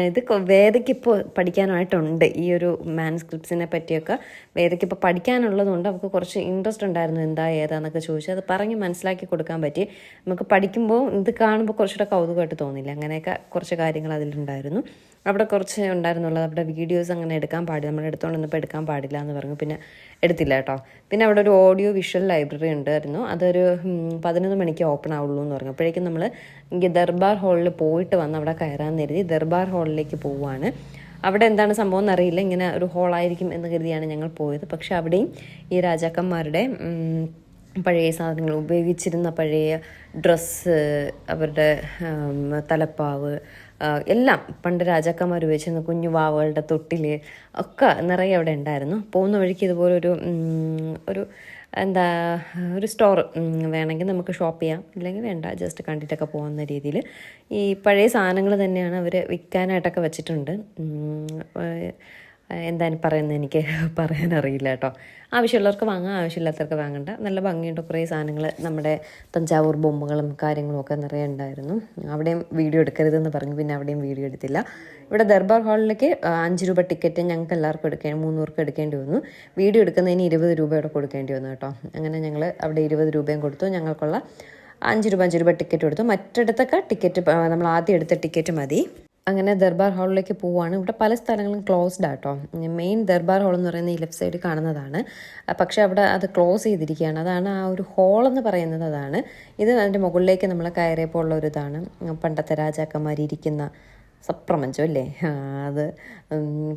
ഇത് വേദയ്ക്കിപ്പോൾ പഠിക്കാനായിട്ടുണ്ട്. ഈ ഒരു മാൻസ്ക്രിപ്റ്റ്സിനെ പറ്റിയൊക്കെ വേദയ്ക്ക് ഇപ്പോൾ പഠിക്കാനുള്ളതുകൊണ്ട് അവർക്ക് കുറച്ച് ഇൻട്രസ്റ്റ് ഉണ്ടായിരുന്നു. എന്താ ഏതാന്നൊക്കെ ചോദിച്ചു അത് പറഞ്ഞ് മനസ്സിലാക്കി കൊടുക്കാൻ പറ്റി. നമുക്ക് പഠിക്കുമ്പോൾ ഇത് കാണുമ്പോൾ കുറച്ചുകൂടെ കൗതുകമായിട്ട് തോന്നില്ല അങ്ങനെയൊക്കെ കുറച്ച് കാര്യങ്ങൾ അതിലുണ്ടായിരുന്നു. അവിടെ കുറച്ച് ഉണ്ടായിരുന്നുള്ളത് അവിടെ വീഡിയോസ് അങ്ങനെ എടുക്കാൻ പാടില്ല. നമ്മൾ ഇപ്പോൾ എടുക്കാൻ പാടില്ല എന്ന് പറഞ്ഞു. പിന്നെ എടുത്തില്ല കേട്ടോ. പിന്നെ അവിടെ ഒരു ഓഡിയോ വിഷ്വൽ ലൈബ്രറി ഉണ്ടായിരുന്നു. അതൊരു പതിനൊന്ന് മണിക്ക് ഓപ്പൺ ആവുള്ളൂ എന്ന് പറഞ്ഞു. അപ്പോഴേക്കും നമ്മൾ ദർബാർ ഹാളിൽ പോയിട്ട് വന്ന് അവിടെ കയറാൻ കരുതി ദർബാർ ഹാളിലേക്ക് പോവുകയാണ് അവിടെ എന്താണ് സംഭവം എന്നറിയില്ല. ഇങ്ങനെ ഒരു ഹോളായിരിക്കും എന്ന് കരുതിയാണ് ഞങ്ങൾ പോയത്. പക്ഷെ അവിടെയും ഈ രാജാക്കന്മാരുടെ പഴയ സാധനങ്ങൾ ഉപയോഗിച്ചിരുന്ന പഴയ ഡ്രസ്സ് അവരുടെ തലപ്പാവ് എല്ലാം പണ്ട് രാജാക്കന്മാർ ഉപയോഗിച്ചിരുന്ന കുഞ്ഞു വാവകളുടെ തൊട്ടിൽ ഒക്കെ നിറയെ അവിടെ ഉണ്ടായിരുന്നു. പോകുന്ന വഴിക്ക് ഇതുപോലെ ഒരു ഒരു എന്താ ഒരു സ്റ്റോർ വേണമെങ്കിൽ നമുക്ക് ഷോപ്പ് ചെയ്യാം. ഇല്ലെങ്കിൽ വേണ്ട ജസ്റ്റ് കണ്ടിട്ടൊക്കെ പോകുന്ന രീതിയിൽ. ഈ പഴയ സാധനങ്ങൾ തന്നെയാണ് അവർ വിൽക്കാനായിട്ടൊക്കെ വെച്ചിട്ടുണ്ട്. എന്താണ് പറയുന്നത് എനിക്ക് പറയാനറിയില്ല കേട്ടോ. ആവശ്യമുള്ളവർക്ക് വാങ്ങാം ആവശ്യമില്ലാത്തവർക്ക് വാങ്ങണ്ട. നല്ല ഭംഗിയുണ്ട്. കുറേ സാധനങ്ങൾ നമ്മുടെ തഞ്ചാവൂർ ബൊമ്മകളും കാര്യങ്ങളും ഒക്കെ നിറയെ ഉണ്ടായിരുന്നു. അവിടെയും വീഡിയോ എടുക്കരുതെന്ന് പറഞ്ഞു. പിന്നെ അവിടെയും വീഡിയോ എടുത്തില്ല. ഇവിടെ ദർബാർ ഹാളിലേക്ക് അഞ്ച് രൂപ ടിക്കറ്റ് ഞങ്ങൾക്ക് എല്ലാവർക്കും എടുക്കാൻ മൂന്നൂർക്ക് എടുക്കേണ്ടി വന്നു. വീഡിയോ എടുക്കുന്നതിന് ഇരുപത് രൂപയോടെ കൊടുക്കേണ്ടി വന്നു കേട്ടോ. അങ്ങനെ ഞങ്ങൾ അവിടെ ഇരുപത് രൂപയും കൊടുത്തു. ഞങ്ങൾക്കുള്ള അഞ്ച് രൂപ അഞ്ച് രൂപ ടിക്കറ്റ് കൊടുത്തു. മറ്റിടത്തൊക്കെ ടിക്കറ്റ് നമ്മൾ ആദ്യം എടുത്ത ടിക്കറ്റ് മതി. അങ്ങനെ ദർബാർ ഹാളിലേക്ക് പോവുകയാണ് ഇവിടെ പല സ്ഥലങ്ങളും ക്ലോസ്ഡ് ആട്ടോ. മെയിൻ ദർബാർ ഹാൾ എന്ന് പറയുന്നത് ഈ ലെഫ്റ്റ് സൈഡിൽ കാണുന്നതാണ്. പക്ഷേ അവിടെ അത് ക്ലോസ് ചെയ്തിരിക്കുകയാണ്. അതാണ് ആ ഒരു ഹോൾ എന്ന് പറയുന്നത് അതാണ്. ഇത് അതിന്റെ മുകളിലേക്ക് നമ്മൾ കയറിയപ്പോൾ ഉള്ള ഒരു ഇതാണ്. പണ്ടത്തെ രാജാക്കന്മാർ ഇരിക്കുന്ന സപ്രമഞ്ചോ അല്ലേ? അത്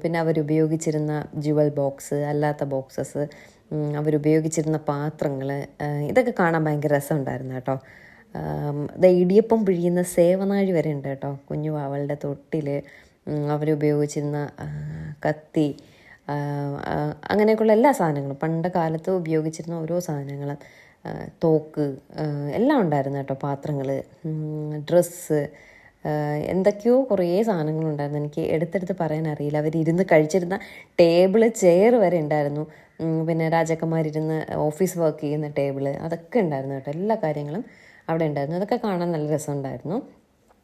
പിന്നെ അവരുപയോഗിച്ചിരുന്ന ജുവൽ ബോക്സ് അല്ലാത്ത ബോക്സസ് അവരുപയോഗിച്ചിരുന്ന പാത്രങ്ങൾ ഇതൊക്കെ കാണാൻ ഭയങ്കര രസമുണ്ടായിരുന്നു കേട്ടോ. ഇടിയപ്പം പിഴിയുന്ന സേവനാഴി വരെ ഉണ്ട് കേട്ടോ. കുഞ്ഞു വാവളുടെ തൊട്ടിൽ അവരുപയോഗിച്ചിരുന്ന കത്തി അങ്ങനെയൊക്കെയുള്ള എല്ലാ സാധനങ്ങളും. പണ്ട് കാലത്ത് ഉപയോഗിച്ചിരുന്ന ഓരോ സാധനങ്ങളും തോക്ക് എല്ലാം ഉണ്ടായിരുന്നു കേട്ടോ. പാത്രങ്ങൾ ഡ്രസ്സ് എന്തൊക്കെയോ കുറേ സാധനങ്ങളുണ്ടായിരുന്നു എനിക്ക് എടുത്തെടുത്ത് പറയാൻ അറിയില്ല. അവരിരുന്ന് കഴിച്ചിരുന്ന ടേബിൾ ചെയർ വരെ ഉണ്ടായിരുന്നു. പിന്നെ രാജാക്കന്മാരിരുന്ന് ഓഫീസ് വർക്ക് ചെയ്യുന്ന ടേബിൾ അതൊക്കെ ഉണ്ടായിരുന്നു കേട്ടോ. എല്ലാ കാര്യങ്ങളും അവിടെ ഉണ്ടായിരുന്നു. അതൊക്കെ കാണാൻ നല്ല രസമുണ്ടായിരുന്നു.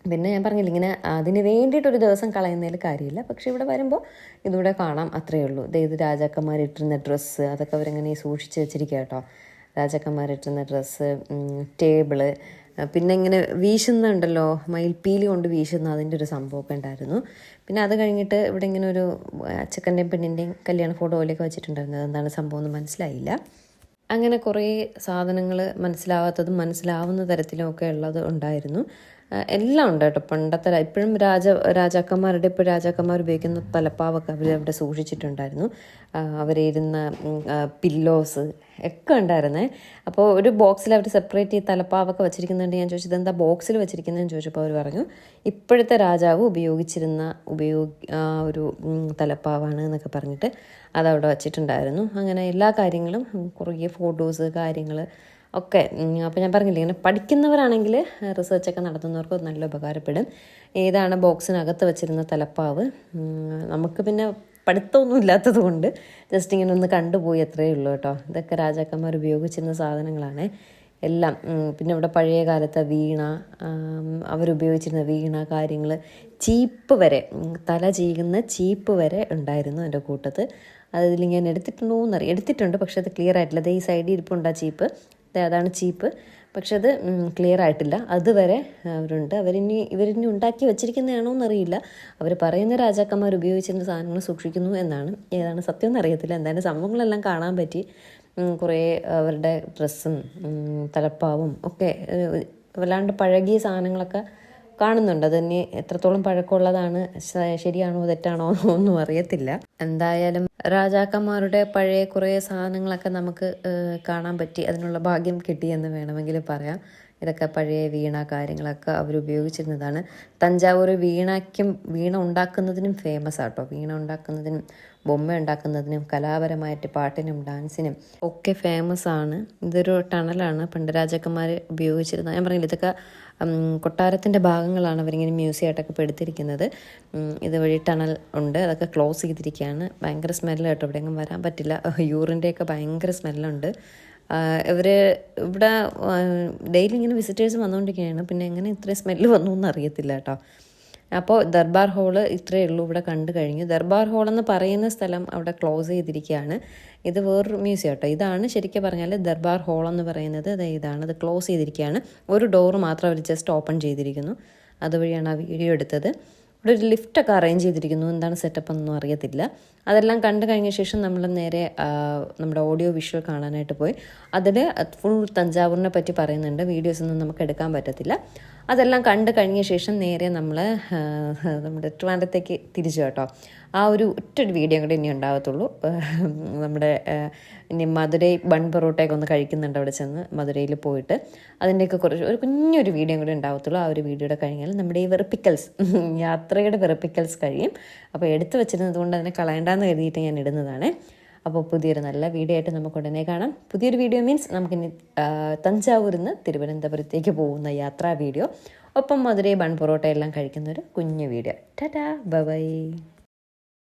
പിന്നെ ഞാൻ പറഞ്ഞില്ല ഇങ്ങനെ അതിന് വേണ്ടിയിട്ടൊരു ദിവസം കളയുന്നതിൽ കാര്യമില്ല. പക്ഷെ ഇവിടെ വരുമ്പോൾ ഇതിവിടെ കാണാം അത്രയേ ഉള്ളൂ. ഇത് രാജാക്കന്മാരിട്ടിരുന്ന ഡ്രസ്സ് അതൊക്കെ അവരിങ്ങനെ സൂക്ഷിച്ച് വെച്ചിരിക്കുക കേട്ടോ. രാജാക്കന്മാരിട്ടിരുന്ന ഡ്രസ്സ് ടേബിൾ പിന്നെ ഇങ്ങനെ വീശുന്നുണ്ടല്ലോ മയിൽപ്പീലി കൊണ്ട് വീശുന്ന അതിന്റെ ഒരു സംഭവമൊക്കെ ഉണ്ടായിരുന്നു. പിന്നെ അത് കഴിഞ്ഞിട്ട് ഇവിടെ ഇങ്ങനെ ഒരു അച്ചക്കന്റെയും പെണ്ണിന്റെയും കല്യാണ ഫോട്ടോ പോലെയൊക്കെ വെച്ചിട്ടുണ്ടായിരുന്നു. അതെന്താണ് സംഭവം എന്ന് മനസ്സിലായില്ല. അങ്ങനെ കുറേ സാധനങ്ങൾ മനസ്സിലാവാത്തതും മനസ്സിലാവുന്ന തരത്തിലും ഒക്കെ ഉള്ളത് ഉണ്ടായിരുന്നു. എല്ലാം ഉണ്ട് കേട്ടോ. പണ്ടത്തെ ഇപ്പോഴും രാജ രാജാക്കന്മാരുടെ ഇപ്പോൾ രാജാക്കന്മാർ ഉപയോഗിക്കുന്ന തലപ്പാവൊക്കെ അവർ അവിടെ സൂക്ഷിച്ചിട്ടുണ്ടായിരുന്നു. അവരിരുന്ന പില്ലോസ് ഒക്കെ ഉണ്ടായിരുന്നേ. അപ്പോൾ ഒരു ബോക്സിൽ അവർ സെപ്പറേറ്റ് ഈ തലപ്പാവൊക്കെ വെച്ചിരിക്കുന്നുണ്ട് ഞാൻ ചോദിച്ചത് എന്താ ബോക്സിൽ വെച്ചിരിക്കുന്നതെന്ന് ചോദിച്ചപ്പോൾ അവർ പറഞ്ഞു ഇപ്പോഴത്തെ രാജാവ് ഉപയോഗിച്ചിരുന്ന ഉപയോഗി ഒരു തലപ്പാവാണ് എന്നൊക്കെ പറഞ്ഞിട്ട് അതവിടെ വച്ചിട്ടുണ്ടായിരുന്നു. അങ്ങനെ എല്ലാ കാര്യങ്ങളും കുറേ ഫോട്ടോസ് കാര്യങ്ങൾ ഒക്കെ അപ്പോൾ ഞാൻ പറഞ്ഞില്ലേ ഇങ്ങനെ പഠിക്കുന്നവരാണെങ്കിൽ റിസർച്ചൊക്കെ നടത്തുന്നവർക്ക് നല്ല ഉപകാരപ്പെടും. ഏതാണ് ബോക്സിനകത്ത് വെച്ചിരുന്ന തലപ്പാവ്? നമുക്ക് പിന്നെ പഠിത്തമൊന്നും ഇല്ലാത്തത് കൊണ്ട് ജസ്റ്റ് ഇങ്ങനെ ഒന്ന് കണ്ടുപോയി അത്രയേ ഉള്ളൂ കേട്ടോ. ഇതൊക്കെ രാജാക്കന്മാർ ഉപയോഗിച്ചിരുന്ന സാധനങ്ങളാണ്. എല്ലാം പിന്നെ ഇവിടെ പഴയ കാലത്തെ വീണ അവരുപയോഗിച്ചിരുന്ന വീണ കാര്യങ്ങൾ ചീപ്പ് വരെ തല ചീകുന്ന ചീപ്പ് വരെ ഉണ്ടായിരുന്നു എന്റെ കൂട്ടത്ത്. അതിൽ ഞാൻ എടുത്തിട്ടുണ്ടോ എന്നറിയാം എടുത്തിട്ടുണ്ട് പക്ഷേ അത് ക്ലിയർ ആയിട്ടില്ല. അതേ ഈ സൈഡിൽ ഇരിപ്പുണ്ട് ആ ചീപ്പ്. അതാണ് ചീപ്പ്. പക്ഷെ അത് ക്ലിയർ ആയിട്ടില്ല. അതുവരെ അവരുണ്ട്. അവരിനി ഇവരിനി ഉണ്ടാക്കി വെച്ചിരിക്കുന്നതാണോ എന്നറിയില്ല. അവർ പറയുന്ന രാജാക്കന്മാർ ഉപയോഗിച്ചിരുന്ന സാധനങ്ങൾ സൂക്ഷിക്കുന്നു എന്നാണ്. ഏതാണ് സത്യം എന്നറിയത്തില്ല. എന്തായാലും സംഭവങ്ങളെല്ലാം കാണാൻ പറ്റി. കുറേ അവരുടെ ഡ്രസ്സും തലപ്പാവും ഒക്കെ വല്ലാണ്ട് പഴകിയ സാധനങ്ങളൊക്കെ കാണുന്നുണ്ട്. അതിന് എത്രത്തോളം പഴക്കമുള്ളതാണ് ശരിയാണോ തെറ്റാണോ ഒന്നും അറിയത്തില്ല. എന്തായാലും രാജാക്കന്മാരുടെ പഴയ കുറേ സാധനങ്ങളൊക്കെ നമുക്ക് കാണാൻ പറ്റി. അതിനുള്ള ഭാഗ്യം കിട്ടിയെന്ന് വേണമെങ്കിൽ പറയാം. ഇതൊക്കെ പഴയ വീണ കാര്യങ്ങളൊക്കെ അവർ ഉപയോഗിച്ചിരുന്നതാണ്. തഞ്ചാവൂർ വീണയ്ക്കും വീണ ഉണ്ടാക്കുന്നതിനും ഫേമസ് ആട്ടോ. വീണ ഉണ്ടാക്കുന്നതിനും ബൊമ്മ ഉണ്ടാക്കുന്നതിനും കലാപരമായിട്ട് പാട്ടിനും ഡാൻസിനും ഒക്കെ ഫേമസ് ആണ്. ഇതൊരു ടണലാണ് പണ്ട് രാജാക്കന്മാർ ഉപയോഗിച്ചിരുന്നത്. ഞാൻ പറഞ്ഞില്ല ഇതൊക്കെ കൊട്ടാരത്തിന്റെ ഭാഗങ്ങളാണ് അവരിങ്ങനെ മ്യൂസിയം ആയിട്ടൊക്കെ ഇപ്പോൾ എടുത്തിരിക്കുന്നത് ഇതുവഴി ടണൽ ഉണ്ട്. അതൊക്കെ ക്ലോസ് ചെയ്തിരിക്കുകയാണ്. ഭയങ്കര സ്മെല്ല് കേട്ടോ എവിടെയെങ്കിലും വരാൻ പറ്റില്ല. യൂറിന്റെയൊക്കെ ഭയങ്കര സ്മെല്ലുണ്ട്. ഇവർ ഇവിടെ ഡെയിലി ഇങ്ങനെ വിസിറ്റേഴ്സ് വന്നുകൊണ്ടിരിക്കുകയാണ്. പിന്നെ എങ്ങനെ ഇത്രയും സ്മെല്ല് വന്നു എന്ന് അറിയത്തില്ല കേട്ടോ. അപ്പോൾ ദർബാർ ഹോൾ ഇത്രയേ ഉള്ളൂ ഇവിടെ കണ്ടു കഴിഞ്ഞു. ദർബാർ ഹോൾ എന്ന് പറയുന്ന സ്ഥലം അവിടെ ക്ലോസ് ചെയ്തിരിക്കുകയാണ്. ഇത് വേറൊരു മ്യൂസിയം കേട്ടോ ഇതാണ് ശരിക്കും പറഞ്ഞാൽ ദർബാർ ഹോൾ എന്ന് പറയുന്നത്. ദേ ഇതാണ്. അത് ക്ലോസ് ചെയ്തിരിക്കുകയാണ്. ഒരു ഡോറ് മാത്രം അവർ ജസ്റ്റ് ഓപ്പൺ ചെയ്തിരിക്കുന്നു. അതുവഴിയാണ് ആ വീഡിയോ എടുത്തത്. ഇവിടെ ഒരു ലിഫ്റ്റൊക്കെ അറേഞ്ച് ചെയ്തിരിക്കുന്നു. എന്താണ് സെറ്റപ്പ് എന്നൊന്നും അറിയത്തില്ല. അതെല്ലാം കണ്ടു കഴിഞ്ഞ ശേഷം നമ്മൾ നേരെ നമ്മുടെ ഓഡിയോ വിഷ്വൽ കാണാനായിട്ട് പോയി. അതിൽ ഫുൾ തഞ്ചാവൂരിനെ പറ്റി പറയുന്നുണ്ട്. വീഡിയോസ് ഒന്നും നമുക്ക് എടുക്കാൻ പറ്റത്തില്ല. അതെല്ലാം കണ്ടു കഴിഞ്ഞ ശേഷം നേരെ നമ്മൾ നമ്മുടെ ട്രിവാൻഡത്തേക്ക് തിരിച്ചു കേട്ടോ. ആ ഒരു ഒറ്റൊരു വീഡിയോ കൂടെ ഇനി ഉണ്ടാകത്തുള്ളൂ നമ്മുടെ ഇനി മധുരൈ ബൺ പൊറോട്ടയൊക്കെ ഒന്ന് കഴിക്കുന്നുണ്ട് അവിടെ ചെന്ന് മധുരയിൽ പോയിട്ട്. അതിന്റെയൊക്കെ കുറച്ച് ഒരു കുഞ്ഞൊരു വീഡിയോ കൂടെ ഉണ്ടാകത്തുള്ളൂ ആ ഒരു വീഡിയോയുടെ കഴിഞ്ഞാൽ നമ്മുടെ ഈ വെറുപ്പിക്കൽസ് യാത്രയുടെ വെറുപ്പിക്കൽസ് കഴിയും. അപ്പോൾ എടുത്തു വെച്ചിരുന്നത് കൊണ്ട് അതിനെ കളയണ്ടെന്ന് കരുതിയിട്ട് ഞാൻ ഇടുന്നതാണ്. അപ്പോൾ പുതിയൊരു നല്ല വീഡിയോ ആയിട്ട് നമുക്ക് ഉടനെ കാണാം. പുതിയൊരു വീഡിയോ മീൻസ് നമുക്ക് ഇനി തഞ്ചാവൂരിൽ നിന്ന് തിരുവനന്തപുരത്തേക്ക് പോകുന്ന യാത്രാ വീഡിയോ ഒപ്പം മധുരൈ ബൺ പൊറോട്ട എല്ലാം കഴിക്കുന്ന ഒരു കുഞ്ഞു വീഡിയോ ടാറ്റാ ബൈ.